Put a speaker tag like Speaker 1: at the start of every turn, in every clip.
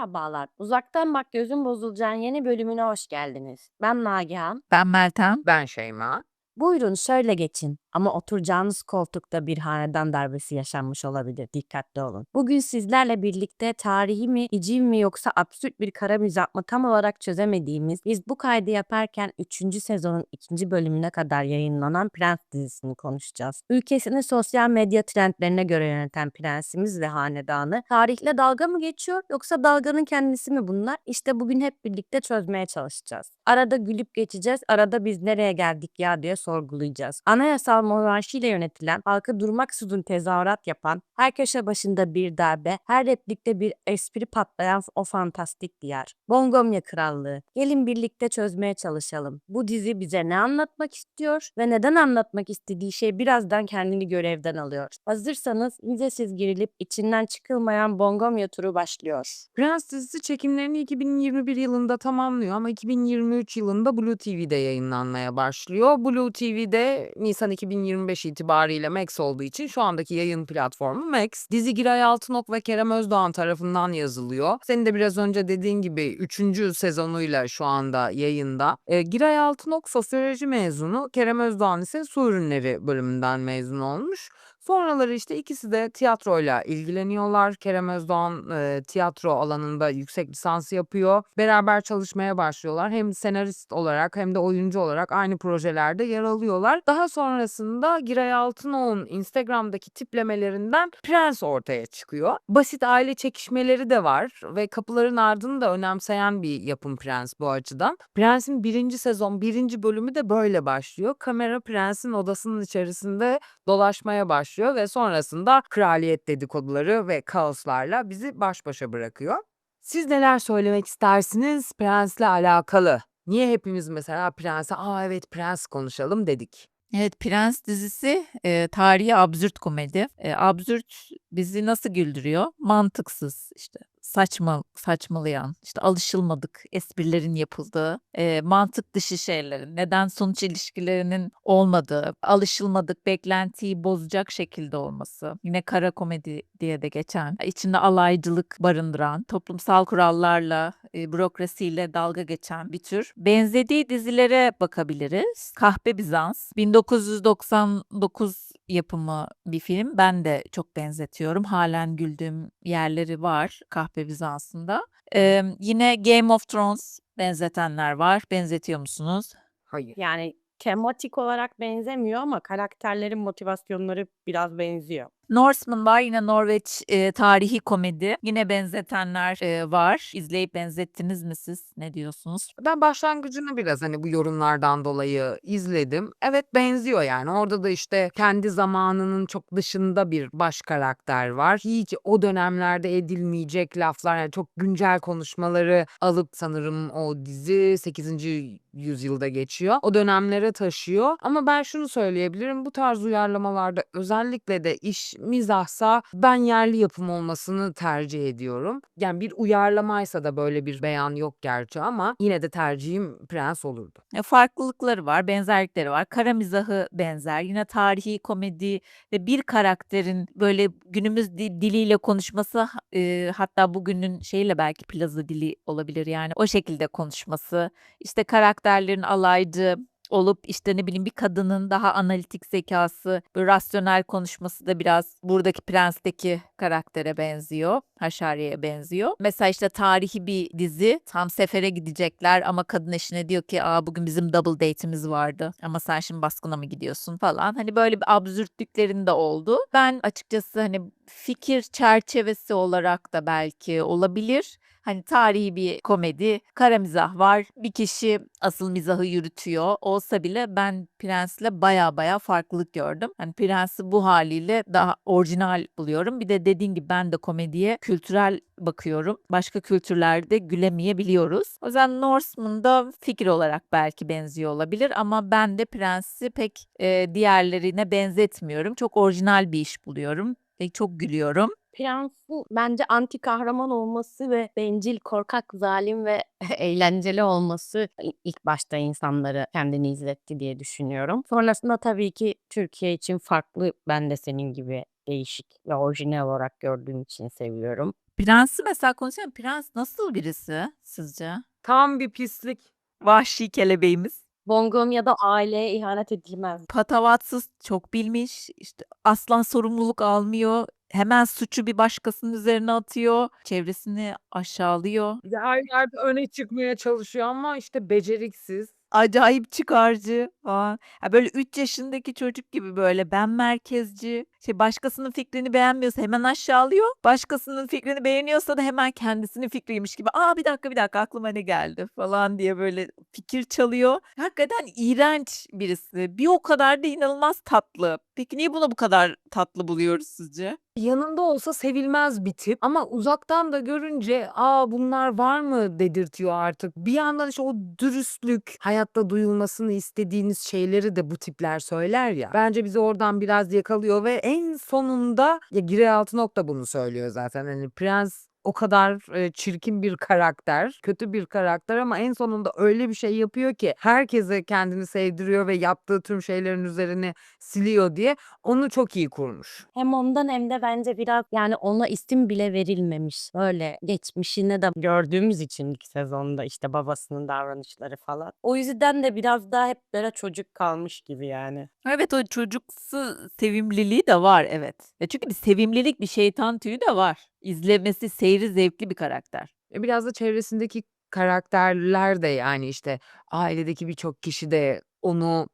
Speaker 1: Merhabalar. Uzaktan Bak Gözün Bozulacağın yeni bölümüne hoş geldiniz. Ben Nagihan.
Speaker 2: Ben Meltem.
Speaker 3: Ben Şeyma.
Speaker 1: Buyurun şöyle geçin ama oturacağınız koltukta bir hanedan darbesi yaşanmış olabilir. Dikkatli olun. Bugün sizlerle birlikte tarihi mi, hiciv mi yoksa absürt bir kara mizah mı tam olarak çözemediğimiz biz bu kaydı yaparken 3. sezonun 2. bölümüne kadar yayınlanan Prens dizisini konuşacağız. Ülkesini sosyal medya trendlerine göre yöneten prensimiz ve hanedanı tarihle dalga mı geçiyor yoksa dalganın kendisi mi bunlar? İşte bugün hep birlikte çözmeye çalışacağız. Arada gülüp geçeceğiz, arada biz nereye geldik ya diye sorgulayacağız. Anayasal monarşiyle yönetilen, halkı durmaksızın tezahürat yapan, her köşe başında bir darbe, her replikte bir espri patlayan o fantastik diyar. Bongomya Krallığı. Gelin birlikte çözmeye çalışalım. Bu dizi bize ne anlatmak istiyor ve neden anlatmak istediği şey birazdan kendini görevden alıyor. Hazırsanız vizesiz girilip içinden çıkılmayan Bongomya turu başlıyor.
Speaker 3: Prens dizisi çekimlerini 2021 yılında tamamlıyor ama 2023 yılında Blue TV'de yayınlanmaya başlıyor. Blue TV'de Nisan 2025 itibariyle Max olduğu için şu andaki yayın platformu Max. Dizi Giray Altınok ve Kerem Özdoğan tarafından yazılıyor. Senin de biraz önce dediğin gibi 3. sezonuyla şu anda yayında. E, Giray Altınok sosyoloji mezunu, Kerem Özdoğan ise su ürünleri bölümünden mezun olmuş. Sonraları işte ikisi de tiyatroyla ilgileniyorlar. Kerem Özdoğan e, tiyatro alanında yüksek lisans yapıyor. Beraber çalışmaya başlıyorlar. Hem senarist olarak hem de oyuncu olarak aynı projelerde yer alıyorlar. Daha sonrasında Giray Altınoğlu'nun Instagram'daki tiplemelerinden Prens ortaya çıkıyor. Basit aile çekişmeleri de var ve kapıların ardını da önemseyen bir yapım Prens bu açıdan. Prens'in birinci sezon birinci bölümü de böyle başlıyor. Kamera Prens'in odasının içerisinde dolaşmaya başlıyor ve sonrasında kraliyet dedikoduları ve kaoslarla bizi baş başa bırakıyor. Siz neler söylemek istersiniz Prens'le alakalı? Niye hepimiz mesela Prens'e aa evet Prens konuşalım dedik?
Speaker 2: Evet Prens dizisi e, tarihi absürt komedi. E, absürt bizi nasıl güldürüyor? Mantıksız işte saçma saçmalayan işte alışılmadık esprilerin yapıldığı e, mantık dışı şeylerin neden sonuç ilişkilerinin olmadığı alışılmadık beklentiyi bozacak şekilde olması yine kara komedi diye de geçen içinde alaycılık barındıran toplumsal kurallarla e, bürokrasiyle dalga geçen bir tür benzediği dizilere bakabiliriz Kahpe Bizans 1999 yapımı bir film ben de çok benzetiyorum halen güldüğüm yerleri var Kahpe Bizans'ında. Ee, yine Game of Thrones benzetenler var. Benzetiyor musunuz?
Speaker 3: Hayır.
Speaker 1: Yani tematik olarak benzemiyor ama karakterlerin motivasyonları biraz benziyor.
Speaker 2: Norseman var yine Norveç e, tarihi komedi. Yine benzetenler e, var. İzleyip benzettiniz mi siz? Ne diyorsunuz?
Speaker 3: Ben başlangıcını biraz hani bu yorumlardan dolayı izledim. Evet benziyor yani. Orada da işte kendi zamanının çok dışında bir baş karakter var. Hiç o dönemlerde edilmeyecek laflar yani çok güncel konuşmaları alıp sanırım o dizi 8. yüzyılda geçiyor. O dönemlere taşıyor. Ama ben şunu söyleyebilirim. Bu tarz uyarlamalarda özellikle de iş mizahsa ben yerli yapım olmasını tercih ediyorum. Yani bir uyarlamaysa da böyle bir beyan yok gerçi ama yine de tercihim Prens olurdu.
Speaker 2: E, farklılıkları var, benzerlikleri var. Kara mizahı benzer. Yine tarihi komedi ve bir karakterin böyle günümüz di- diliyle konuşması e, hatta bugünün şeyle belki plaza dili olabilir yani o şekilde konuşması. İşte karakterlerin alaycı olup işte ne bileyim bir kadının daha analitik zekası, böyle rasyonel konuşması da biraz buradaki prensteki karaktere benziyor. Haşariye benziyor. Mesela işte tarihi bir dizi tam sefere gidecekler ama kadın eşine diyor ki Aa, bugün bizim double date'imiz vardı ama sen şimdi baskına mı gidiyorsun falan. Hani böyle bir absürtlüklerin de oldu. Ben açıkçası hani fikir çerçevesi olarak da belki olabilir. Hani tarihi bir komedi, kara mizah var. Bir kişi asıl mizahı yürütüyor. Olsa bile ben Prens'le baya baya farklılık gördüm. Hani Prens'i bu haliyle daha orijinal buluyorum. Bir de dediğin gibi ben de komediye kültürel bakıyorum. Başka kültürlerde gülemeyebiliyoruz. O yüzden Norseman'da fikir olarak belki benziyor olabilir ama ben de Prens'i pek e, diğerlerine benzetmiyorum. Çok orijinal bir iş buluyorum ve çok gülüyorum.
Speaker 1: Prens'in bence anti kahraman olması ve bencil, korkak, zalim ve eğlenceli olması ilk başta insanları kendini izletti diye düşünüyorum. Sonrasında tabii ki Türkiye için farklı ben de senin gibi değişik ve orijinal olarak gördüğüm için seviyorum.
Speaker 2: Prensi mesela konuşalım. Prens nasıl birisi sizce?
Speaker 3: Tam bir pislik.
Speaker 2: Vahşi kelebeğimiz.
Speaker 1: Bongomya'da aileye ihanet edilmez.
Speaker 2: Patavatsız, çok bilmiş, işte aslan sorumluluk almıyor. Hemen suçu bir başkasının üzerine atıyor. Çevresini aşağılıyor.
Speaker 3: Bir de Her yerde öne çıkmaya çalışıyor ama işte beceriksiz.
Speaker 2: Acayip çıkarcı falan. Ya böyle 3 yaşındaki çocuk gibi böyle ben merkezci. Şey başkasının fikrini beğenmiyorsa hemen aşağılıyor. Başkasının fikrini beğeniyorsa da hemen kendisinin fikriymiş gibi. Aa bir dakika bir dakika aklıma ne geldi falan diye böyle fikir çalıyor. Hakikaten iğrenç birisi. Bir o kadar da inanılmaz tatlı. Peki niye buna bu kadar tatlı buluyoruz sizce?
Speaker 3: Yanında olsa sevilmez bir tip ama uzaktan da görünce aa bunlar var mı dedirtiyor artık. Bir yandan işte o dürüstlük, hayatta duyulmasını istediğiniz şeyleri de bu tipler söyler ya. Bence bizi oradan biraz yakalıyor ve en sonunda ya Girey Altınok da bunu söylüyor zaten. Hani prens o kadar e, çirkin bir karakter, kötü bir karakter ama en sonunda öyle bir şey yapıyor ki herkese kendini sevdiriyor ve yaptığı tüm şeylerin üzerini siliyor diye onu çok iyi kurmuş.
Speaker 1: Hem ondan hem de bence biraz yani ona isim bile verilmemiş. Böyle geçmişine de gördüğümüz için ilk sezonda işte babasının davranışları falan. O yüzden de biraz daha hep böyle çocuk kalmış gibi yani.
Speaker 2: Evet o çocuksu sevimliliği de var evet. Ya çünkü bir sevimlilik bir şeytan tüyü de var. İzlemesi seyri zevkli bir karakter.
Speaker 3: E, biraz da çevresindeki karakterler de yani işte ailedeki birçok kişi de onu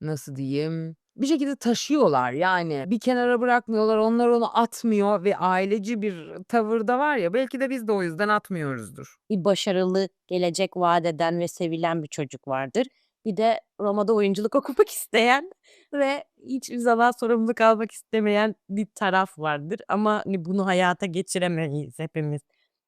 Speaker 3: nasıl diyeyim bir şekilde taşıyorlar yani bir kenara bırakmıyorlar onlar onu atmıyor ve aileci bir tavırda var ya belki de biz de o yüzden atmıyoruzdur.
Speaker 1: Bir başarılı, gelecek vaat eden ve sevilen bir çocuk vardır. Bir de Roma'da oyunculuk okumak isteyen ve hiçbir zaman sorumluluk almak istemeyen bir taraf vardır. Ama hani bunu hayata geçiremeyiz hepimiz.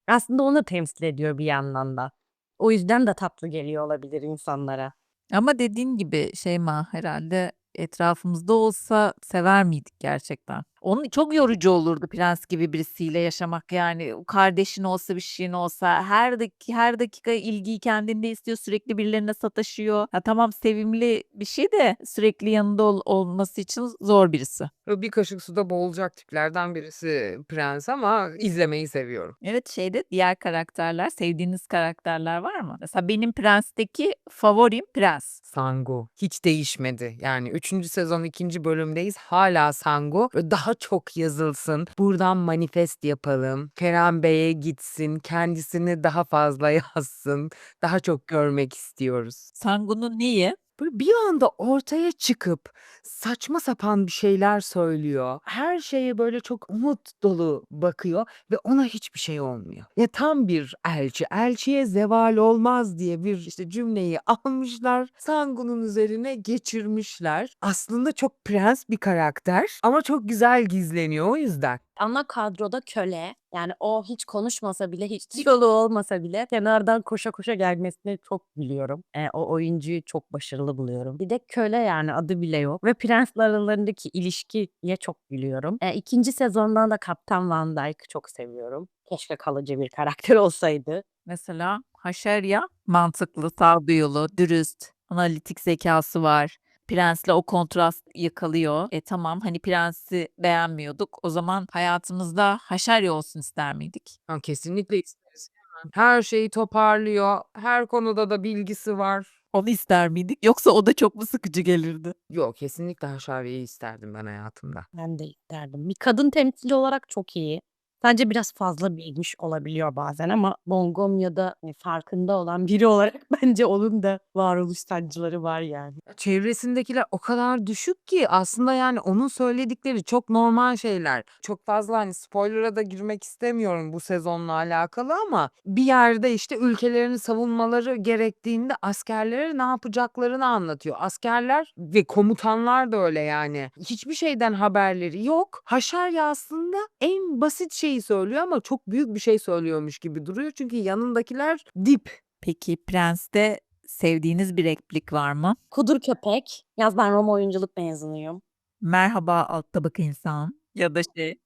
Speaker 1: Aslında onu temsil ediyor bir yandan da. O yüzden de tatlı geliyor olabilir insanlara.
Speaker 2: Ama dediğin gibi Şeyma herhalde etrafımızda olsa sever miydik gerçekten? Onun çok yorucu olurdu prens gibi birisiyle yaşamak yani kardeşin olsa bir şeyin olsa her dakika her dakika ilgiyi kendinde istiyor sürekli birilerine sataşıyor. Ha tamam sevimli bir şey de sürekli yanında ol- olması için zor birisi.
Speaker 3: Böyle Bir kaşık suda boğulacak tiplerden birisi prens ama izlemeyi seviyorum.
Speaker 2: Evet şeyde diğer karakterler sevdiğiniz karakterler var mı? Mesela benim prensteki favorim prens.
Speaker 3: Sangu hiç değişmedi. Yani 3. sezon 2. bölümdeyiz. Hala Sangu. Böyle daha çok yazılsın. Buradan manifest yapalım. Kerem Bey'e gitsin. Kendisini daha fazla yazsın. Daha çok görmek istiyoruz.
Speaker 2: Sangu'nun neyi?
Speaker 3: Böyle bir anda ortaya çıkıp saçma sapan bir şeyler söylüyor. Her şeye böyle çok umut dolu bakıyor ve ona hiçbir şey olmuyor. Ya tam bir elçi. Elçiye zeval olmaz diye bir işte cümleyi almışlar. Sangu'nun üzerine geçirmişler. Aslında çok prens bir karakter ama çok güzel gizleniyor o yüzden.
Speaker 1: Ana kadroda köle. Yani o hiç konuşmasa bile, hiç diyaloğu olmasa bile kenardan koşa koşa gelmesini çok biliyorum. E, o oyuncuyu çok başarılı buluyorum. Bir de köle yani adı bile yok. Ve prensler aralarındaki ilişkiye çok gülüyorum. E, ikinci sezondan da Kaptan Van Dyke'ı çok seviyorum. Keşke kalıcı bir karakter olsaydı.
Speaker 2: Mesela Haşerya mantıklı, sağduyulu, dürüst, analitik zekası var. Prensle o kontrast yakalıyor. E tamam hani prensi beğenmiyorduk. O zaman hayatımızda Haşerya olsun ister miydik?
Speaker 3: Ha, kesinlikle isteriz. Her şeyi toparlıyor. Her konuda da bilgisi var.
Speaker 2: Onu ister miydik? Yoksa o da çok mu sıkıcı gelirdi?
Speaker 3: Yok kesinlikle Haşavi'yi isterdim ben hayatımda.
Speaker 1: Ben de isterdim. Bir kadın temsili olarak çok iyi. Sadece biraz fazla bilmiş olabiliyor bazen ama Bongomya'da e, farkında olan biri olarak bence onun da varoluş sancıları var yani.
Speaker 3: Çevresindekiler o kadar düşük ki aslında yani onun söyledikleri çok normal şeyler. Çok fazla hani spoiler'a da girmek istemiyorum bu sezonla alakalı ama bir yerde işte ülkelerini savunmaları gerektiğinde askerlere ne yapacaklarını anlatıyor. Askerler ve komutanlar da öyle yani. Hiçbir şeyden haberleri yok. Haşarya aslında en basit şeyi söylüyor ama çok büyük bir şey söylüyormuş gibi duruyor. Çünkü yanındakiler dip.
Speaker 2: Peki Prens'te sevdiğiniz bir replik var mı?
Speaker 1: Kudur köpek. Yaz ben Roma oyunculuk mezunuyum.
Speaker 2: Merhaba alt tabaka insan. Ya da şey.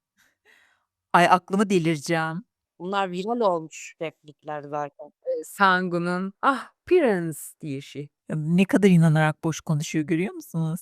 Speaker 2: Ay aklımı delireceğim.
Speaker 1: Bunlar viral olmuş replikler zaten.
Speaker 3: E, Sangu'nun ah prens diyişi.
Speaker 2: Ya Ne kadar inanarak boş konuşuyor görüyor musunuz?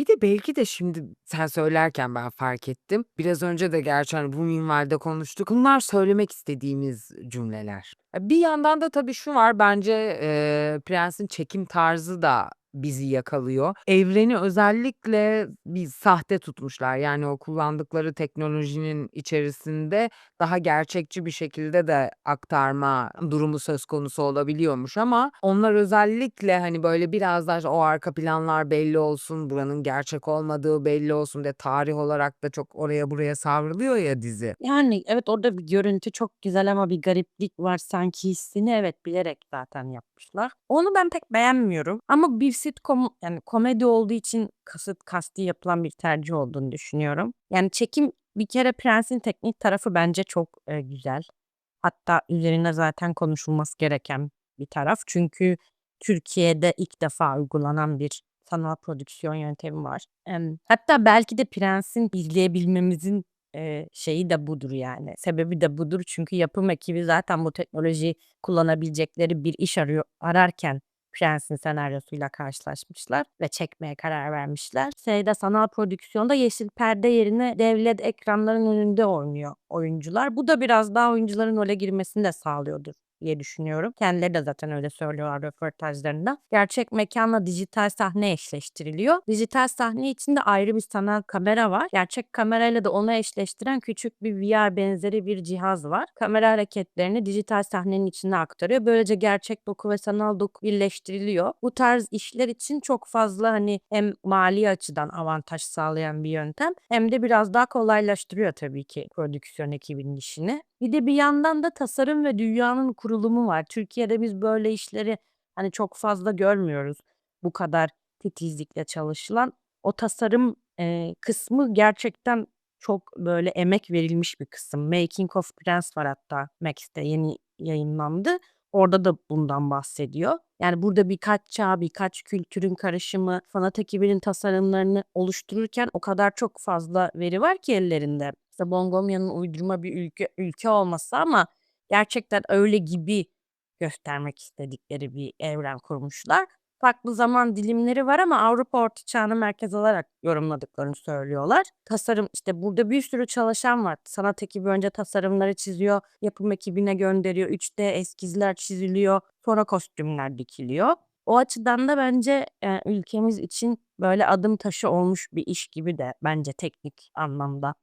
Speaker 3: Bir de belki de şimdi sen söylerken ben fark ettim. Biraz önce de gerçi hani bu minvalde konuştuk. Bunlar söylemek istediğimiz cümleler. E, Bir yandan da tabii şu var bence eee, Prens'in çekim tarzı da bizi yakalıyor. Evreni özellikle bir sahte tutmuşlar. Yani o kullandıkları teknolojinin içerisinde daha gerçekçi bir şekilde de aktarma durumu söz konusu olabiliyormuş ama onlar özellikle hani böyle biraz daha o arka planlar belli olsun, buranın gerçek olmadığı belli olsun diye tarih olarak da çok oraya buraya savruluyor ya dizi.
Speaker 1: Yani evet orada bir görüntü çok güzel ama bir gariplik var sanki hissini evet bilerek zaten yapmışlar. Onu ben pek beğenmiyorum ama bir sitcom yani komedi olduğu için kasıt kasti yapılan bir tercih olduğunu düşünüyorum. Yani çekim bir kere Prens'in teknik tarafı bence çok e, güzel. Hatta üzerine zaten konuşulması gereken bir taraf. Çünkü Türkiye'de ilk defa uygulanan bir sanal prodüksiyon yöntemi var. Em, hatta belki de Prens'in izleyebilmemizin e, şeyi de budur yani. Sebebi de budur. Çünkü yapım ekibi zaten bu teknolojiyi kullanabilecekleri bir iş arıyor ararken Prens'in senaryosuyla karşılaşmışlar ve çekmeye karar vermişler. Şeyde sanal prodüksiyonda yeşil perde yerine devlet ekranların önünde oynuyor oyuncular. Bu da biraz daha oyuncuların role girmesini de sağlıyordur diye düşünüyorum. Kendileri de zaten öyle söylüyorlar röportajlarında. Gerçek mekanla dijital sahne eşleştiriliyor. Dijital sahne içinde ayrı bir sanal kamera var. Gerçek kamerayla da onu eşleştiren küçük bir VR benzeri bir cihaz var. Kamera hareketlerini dijital sahnenin içine aktarıyor. Böylece gerçek doku ve sanal doku birleştiriliyor. Bu tarz işler için çok fazla hani hem mali açıdan avantaj sağlayan bir yöntem hem de biraz daha kolaylaştırıyor tabii ki prodüksiyon ekibinin işini. Bir de bir yandan da tasarım ve dünyanın kurulumu var. Türkiye'de biz böyle işleri hani çok fazla görmüyoruz. Bu kadar titizlikle çalışılan. O tasarım e, kısmı gerçekten çok böyle emek verilmiş bir kısım. Making of Prince var hatta Max'te yeni yayınlandı. Orada da bundan bahsediyor. Yani burada birkaç çağ, birkaç kültürün karışımı, sanat ekibinin tasarımlarını oluştururken o kadar çok fazla veri var ki ellerinde. İşte Bongomya'nın uydurma bir ülke ülke olması ama gerçekten öyle gibi göstermek istedikleri bir evren kurmuşlar. Farklı zaman dilimleri var ama Avrupa Orta Çağ'ını merkez alarak yorumladıklarını söylüyorlar. Tasarım işte burada bir sürü çalışan var. Sanat ekibi önce tasarımları çiziyor, yapım ekibine gönderiyor, 3D eskizler çiziliyor, sonra kostümler dikiliyor. O açıdan da bence e, ülkemiz için böyle adım taşı olmuş bir iş gibi de bence teknik anlamda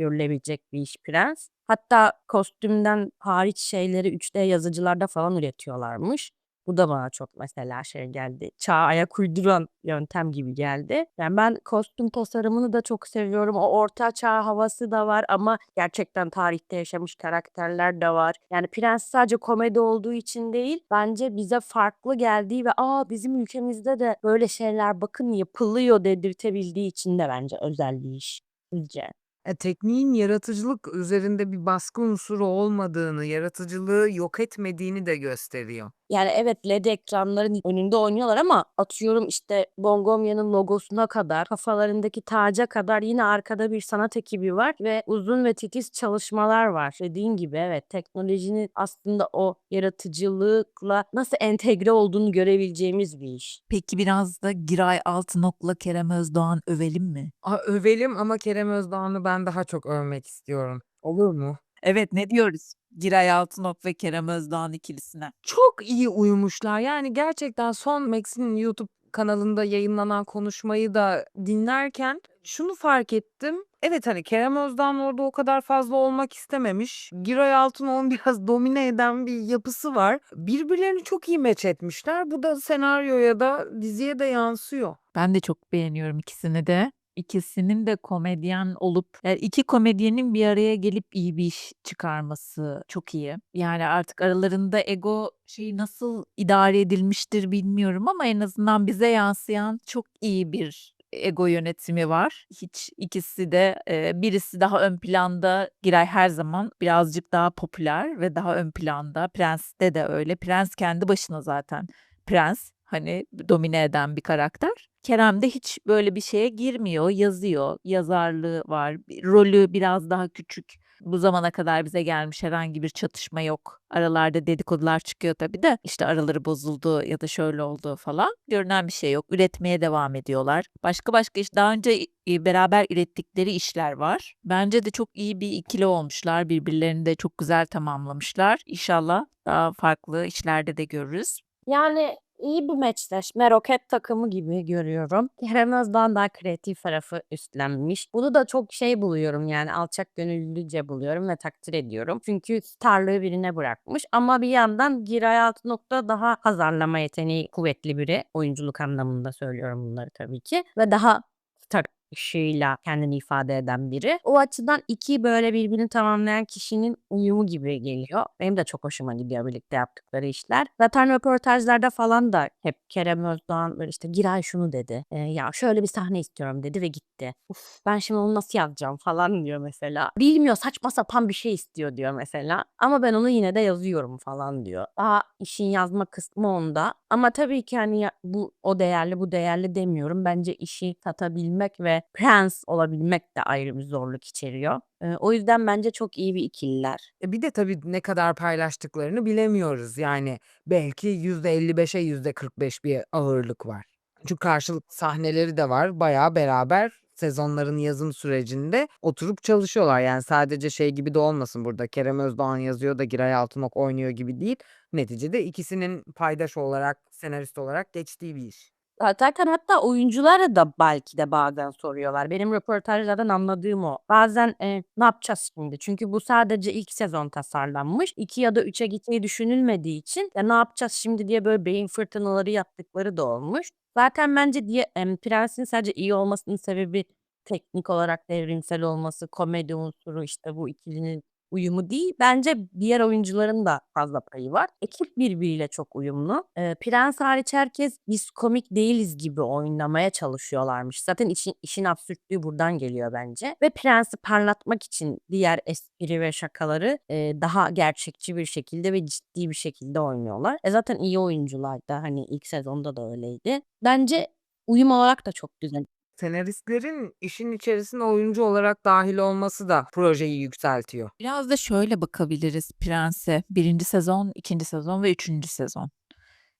Speaker 1: görülebilecek bir iş Prens. Hatta kostümden hariç şeyleri 3D yazıcılarda falan üretiyorlarmış. Bu da bana çok mesela şey geldi. Çağa ayak uyduran yöntem gibi geldi. Yani ben kostüm tasarımını da çok seviyorum. O orta çağ havası da var ama gerçekten tarihte yaşamış karakterler de var. Yani Prens sadece komedi olduğu için değil, bence bize farklı geldiği ve aa bizim ülkemizde de böyle şeyler bakın yapılıyor dedirtebildiği için de bence özel bir iş. Sizce?
Speaker 3: E, tekniğin yaratıcılık üzerinde bir baskı unsuru olmadığını, yaratıcılığı yok etmediğini de gösteriyor.
Speaker 1: Yani evet LED ekranların önünde oynuyorlar ama atıyorum işte Bongomya'nın logosuna kadar, kafalarındaki taca kadar yine arkada bir sanat ekibi var ve uzun ve titiz çalışmalar var. Dediğin gibi evet teknolojinin aslında o yaratıcılıkla nasıl entegre olduğunu görebileceğimiz bir iş.
Speaker 2: Peki biraz da Giray Altınok'la Kerem Özdoğan övelim mi?
Speaker 3: A, övelim ama Kerem Özdağ'ını ben daha çok övmek istiyorum. Olur mu?
Speaker 2: Evet ne diyoruz? Giray Altınok ve Kerem Özdoğan ikilisine.
Speaker 3: Çok iyi uyumuşlar. Yani gerçekten son Max'in YouTube kanalında yayınlanan konuşmayı da dinlerken şunu fark ettim. Evet hani Kerem Özdağ orada o kadar fazla olmak istememiş. Giray Altınok'un biraz domine eden bir yapısı var. Birbirlerini çok iyi meç etmişler. Bu da senaryoya da diziye de yansıyor.
Speaker 2: Ben de çok beğeniyorum ikisini de. İkisinin de komedyen olup yani iki komedyenin bir araya gelip iyi bir iş çıkarması çok iyi. Yani artık aralarında ego şeyi nasıl idare edilmiştir bilmiyorum ama en azından bize yansıyan çok iyi bir ego yönetimi var. Hiç ikisi de e, birisi daha ön planda Giray her zaman birazcık daha popüler ve daha ön planda. Prens'te de öyle. Prens kendi başına zaten prens hani domine eden bir karakter. Kerem de hiç böyle bir şeye girmiyor, yazıyor, yazarlığı var, rolü biraz daha küçük Bu zamana kadar bize gelmiş herhangi bir çatışma yok. Aralarda dedikodular çıkıyor tabii de işte araları bozuldu ya da şöyle oldu falan. Görünen bir şey yok. Üretmeye devam ediyorlar. Başka başka iş daha önce beraber ürettikleri işler var. Bence de çok iyi bir ikili olmuşlar. Birbirlerini de çok güzel tamamlamışlar. İnşallah daha farklı işlerde de görürüz.
Speaker 1: Yani iyi bir meçleşme, roket takımı gibi görüyorum. Kerem Özdoğan daha kreatif tarafı üstlenmiş. Bunu da çok şey buluyorum yani alçak gönüllüce buluyorum ve takdir ediyorum. Çünkü starlığı birine bırakmış ama bir yandan Giray Altınok'ta daha pazarlama yeteneği kuvvetli biri. Oyunculuk anlamında söylüyorum bunları tabii ki. Ve daha star ışığıyla kendini ifade eden biri. O açıdan iki böyle birbirini tamamlayan kişinin uyumu gibi geliyor. Benim de çok hoşuma gidiyor birlikte yaptıkları işler. Zaten röportajlarda falan da hep Kerem Özdoğan böyle işte Giray şunu dedi. "E, ya şöyle bir sahne istiyorum dedi ve gitti. Uf, ben şimdi onu nasıl yazacağım falan diyor mesela. Bilmiyor saçma sapan bir şey istiyor diyor mesela. Ama ben onu yine de yazıyorum falan diyor. Daha işin yazma kısmı onda. Ama tabii ki hani bu o değerli bu değerli demiyorum. Bence işi satabilmek ve prens olabilmek de ayrı bir zorluk içeriyor. O yüzden bence çok iyi bir ikililer.
Speaker 3: E bir de tabii ne kadar paylaştıklarını bilemiyoruz. Yani belki %55'e %45 bir ağırlık var. Çünkü karşılıklı sahneleri de var. Bayağı beraber sezonların yazım sürecinde oturup çalışıyorlar. Yani sadece şey gibi de olmasın burada. Kerem Özdoğan yazıyor da Giray Altınok oynuyor gibi değil. Neticede ikisinin paydaş olarak, senarist olarak geçtiği bir iş.
Speaker 1: Zaten hatta oyunculara da belki de bazen soruyorlar. Benim röportajlardan anladığım o. Bazen e, ne yapacağız şimdi? Çünkü bu sadece ilk sezon tasarlanmış. 2 ya da 3'e gitmeyi düşünülmediği için ya ne yapacağız şimdi diye böyle beyin fırtınaları yaptıkları da olmuş. Zaten bence diye em, Prens'in sadece iyi olmasının sebebi teknik olarak devrimsel olması, komedi unsuru işte bu ikilinin uyumu değil. Bence diğer oyuncuların da fazla payı var. Ekip birbiriyle çok uyumlu. Ee, Prens hariç herkes biz komik değiliz gibi oynamaya çalışıyorlarmış. Zaten işin, işin absürtlüğü buradan geliyor bence. Ve Prens'i parlatmak için diğer espri ve şakaları e, daha gerçekçi bir şekilde ve ciddi bir şekilde oynuyorlar. E zaten iyi oyuncular da hani ilk sezonda da öyleydi. Bence uyum olarak da çok güzel.
Speaker 3: Senaristlerin işin içerisine oyuncu olarak dahil olması da projeyi yükseltiyor.
Speaker 2: Biraz da şöyle bakabiliriz Prens'e. Birinci sezon, ikinci sezon ve üçüncü sezon.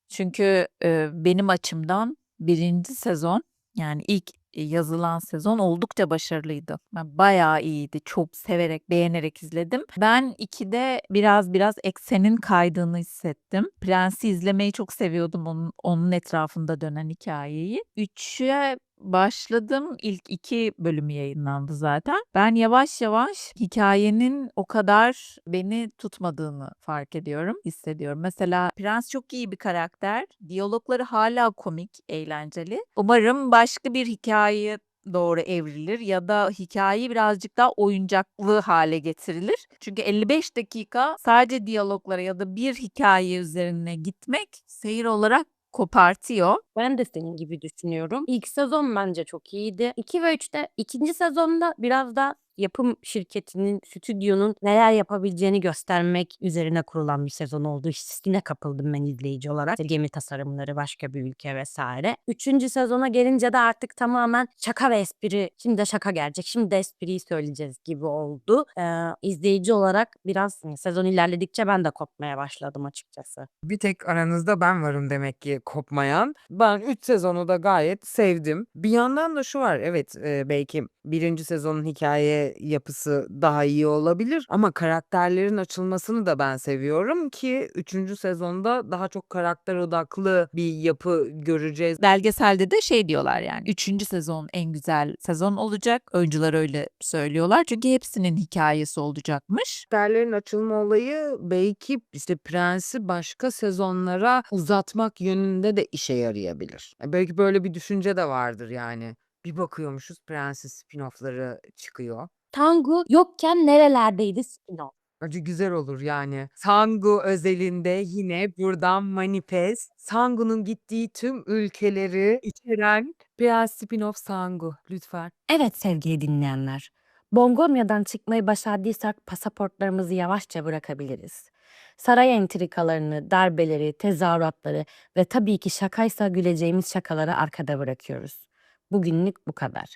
Speaker 2: Çünkü e, benim açımdan birinci sezon yani ilk e, yazılan sezon oldukça başarılıydı. Ben bayağı iyiydi. Çok severek, beğenerek izledim. Ben 2'de biraz biraz eksenin kaydığını hissettim. Prens'i izlemeyi çok seviyordum onun, onun etrafında dönen hikayeyi. 3'e başladım. İlk iki bölümü yayınlandı zaten. Ben yavaş yavaş hikayenin o kadar beni tutmadığını fark ediyorum, hissediyorum. Mesela Prens çok iyi bir karakter. Diyalogları hala komik, eğlenceli. Umarım başka bir hikaye doğru evrilir ya da hikayeyi birazcık daha oyuncaklı hale getirilir. Çünkü 55 dakika sadece diyaloglara ya da bir hikaye üzerine gitmek seyir olarak kopartıyor.
Speaker 1: Ben de senin gibi düşünüyorum. İlk sezon bence çok iyiydi. 2 ve 3'te ikinci sezonda biraz da yapım şirketinin, stüdyonun neler yapabileceğini göstermek üzerine kurulan bir sezon olduğu hissine kapıldım ben izleyici olarak. İşte gemi tasarımları, başka bir ülke vesaire. Üçüncü sezona gelince de artık tamamen şaka ve espri. Şimdi de şaka gelecek, şimdi de espriyi söyleyeceğiz gibi oldu. Ee, izleyici olarak biraz sezon ilerledikçe ben de kopmaya başladım açıkçası.
Speaker 3: Bir tek aranızda ben varım demek ki kopmayan. Ben 3 sezonu da gayet sevdim. Bir yandan da şu var evet e, belki birinci sezonun hikaye yapısı daha iyi olabilir ama karakterlerin açılmasını da ben seviyorum ki 3. sezonda daha çok karakter odaklı bir yapı göreceğiz.
Speaker 2: Belgeselde de şey diyorlar yani 3. sezon en güzel sezon olacak. Oyuncular öyle söylüyorlar. Çünkü hepsinin hikayesi olacakmış.
Speaker 3: Karakterlerin açılma olayı belki işte Prens'i başka sezonlara uzatmak yönünde de işe yarayabilir. E, Belki böyle bir düşünce de vardır yani. Bir bakıyormuşuz Prens'in spin-off'ları çıkıyor.
Speaker 1: Tangu yokken nerelerdeydi spin-off?
Speaker 3: Bence güzel olur yani. Sangu özelinde yine buradan manifest. Sangu'nun gittiği tüm ülkeleri içeren Prens spin-off Sangu lütfen.
Speaker 1: Evet sevgili dinleyenler. Bongomya'dan çıkmayı başardıysak pasaportlarımızı yavaşça bırakabiliriz. Saray entrikalarını, darbeleri, tezahüratları ve tabii ki şakaysa güleceğimiz şakaları arkada bırakıyoruz. Bugünlük bu kadar.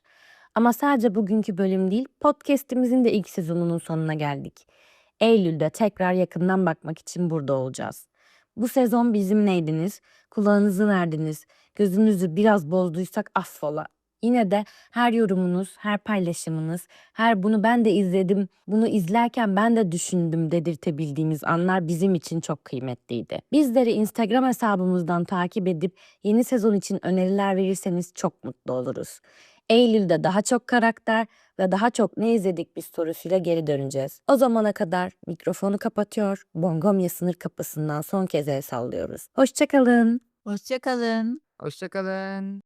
Speaker 4: Ama sadece bugünkü bölüm değil, podcast'imizin de ilk sezonunun sonuna geldik. Eylül'de tekrar yakından bakmak için burada olacağız. Bu sezon bizim neydiniz? Kulağınızı verdiniz. Gözünüzü biraz bozduysak affola. Yine de her yorumunuz, her paylaşımınız, her bunu ben de izledim, bunu izlerken ben de düşündüm dedirtebildiğimiz anlar bizim için çok kıymetliydi. Bizleri Instagram hesabımızdan takip edip yeni sezon için öneriler verirseniz çok mutlu oluruz. Eylül'de daha çok karakter ve daha çok ne izledik biz sorusuyla geri döneceğiz. O zamana kadar mikrofonu kapatıyor, Bongomya sınır kapısından son kez el sallıyoruz. Hoşçakalın.
Speaker 2: Hoşçakalın.
Speaker 3: Hoşçakalın.